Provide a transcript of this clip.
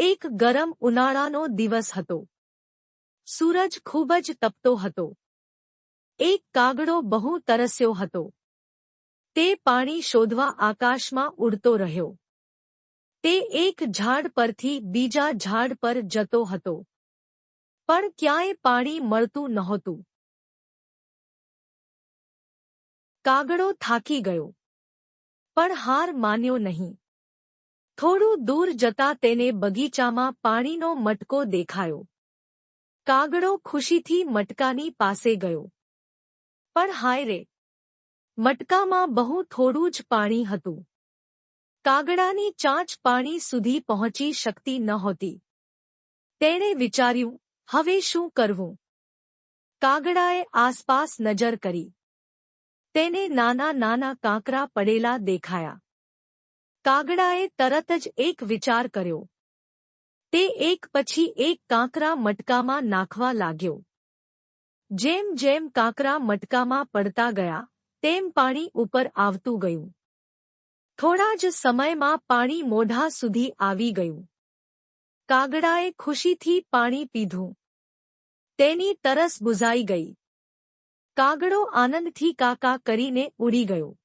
એક ગરમ ઉનાળાનો દિવસ હતો. સૂરજ ખૂબ જ તપતો હતો. એક કાગડો બહુ તરસ્યો હતો. તે પાણી શોધવા આકાશમાં ઉડતો રહ્યો. તે એક ઝાડ પરથી બીજા ઝાડ પર જતો હતો. પણ ક્યાંય પાણી મળતું નહોતું. કાગડો થાકી ગયો. પણ હાર માન્યો નહીં. થોડું દૂર જતા તેને બગીચામાં પાણીનો મટકો દેખાયો. કાગડો ખુશીથી મટકાની પાસે ગયો. પણ હાય રે! મટકામાં બહુ થોડું જ પાણી હતું. કાગડાની ચાંચ પાણી સુધી પહોંચી શકતી નહોતી. તેણે વિચાર્યું, હવે શું કરવું? કાગડાએ આસપાસ નજર કરી. તેને નાના નાના કાંકરા પડેલા દેખાયા. કાગડાએ તરત જ એક વિચાર કર્યો. તે એક પછી એક કાંકરા મટકામાં નાખવા લાગ્યો. જેમ જેમ કાંકરા મટકામાં પડતા ગયા, તેમ પાણી ઉપર આવતું ગયું. થોડા જ સમયમાં પાણી મોઢા સુધી આવી ગયું. કાગડાએ ખુશીથી પાણી પીધું. તેની તરસ બુઝાઈ ગઈ. કાગડો આનંદથી કાકા કરીને ઉડી ગયો.